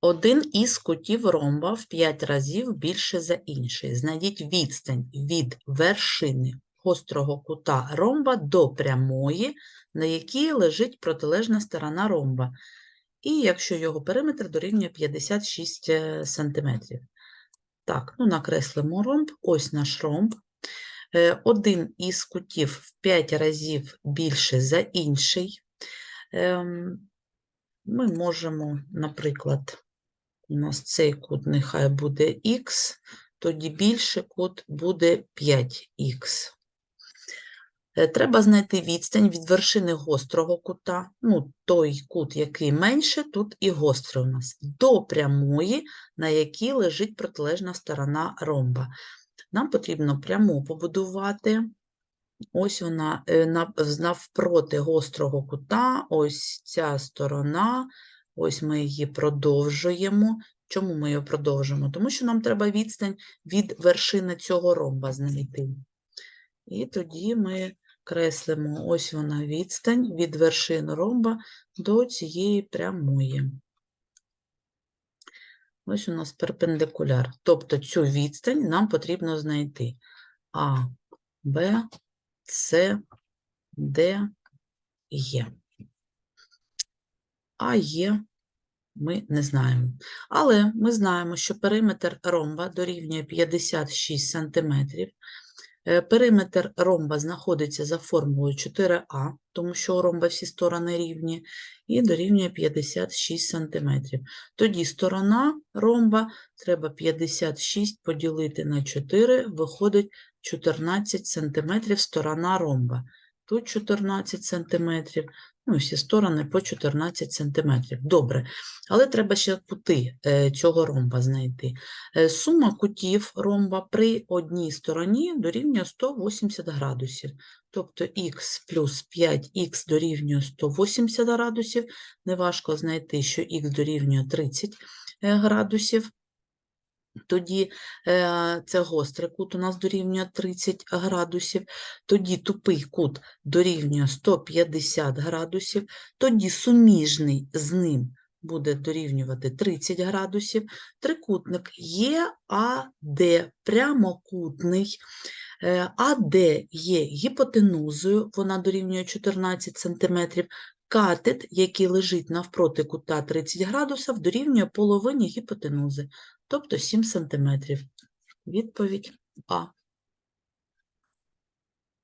Один із кутів ромба в 5 разів більше за інший. Знайдіть відстань від вершини гострого кута ромба до прямої, на якій лежить протилежна сторона ромба. І якщо його периметр дорівнює 56 см. Так, ну накреслимо ромб. Ось наш ромб. Е, Один із кутів в 5 разів більше за інший. Ем, Ми можемо, наприклад, у нас цей кут нехай буде х, тоді більший кут буде 5х. Е, Треба знайти відстань від вершини гострого кута, ну, той кут, який менше, тут і гострий у нас, до прямої, на якій лежить протилежна сторона ромба. Нам потрібно пряму побудувати. Ось вона е, навпроти гострого кута, ось ця сторона, ось ми її продовжуємо. Чому ми її продовжуємо? Тому що нам треба відстань від вершини цього ромба знайти. І тоді ми креслимо, ось вона відстань від вершини ромба до цієї прямої. Ось у нас перпендикуляр. Тобто цю відстань нам потрібно знайти. А, Б, С, Д, Е. А Е ми не знаємо. Але ми знаємо, що периметр ромба дорівнює 56 см. Е, Периметр ромба знаходиться за формулою 4а, тому що у ромба всі сторони рівні, і дорівнює 56 см. Тоді сторона ромба треба 56 поділити на 4, виходить 14 см сторона ромба. Тут 14 см, ну всі сторони по 14 см. Добре, але треба ще кути е, цього ромба знайти. Е, Сума кутів ромба при одній стороні дорівнює 180 градусів. Тобто х плюс 5х дорівнює 180 градусів. Неважко знайти, що х дорівнює 30 е, градусів. Тоді е, це гострий кут у нас дорівнює 30 градусів. Тоді тупий кут дорівнює 150 градусів. Тоді суміжний з ним буде дорівнювати 30 градусів. Трикутник ЄАД прямокутний. Е, АД є гіпотенузою, вона дорівнює 14 см. Катет, який лежить навпроти кута 30 градусів, дорівнює половині гіпотенузи, тобто 7 см. Відповідь А.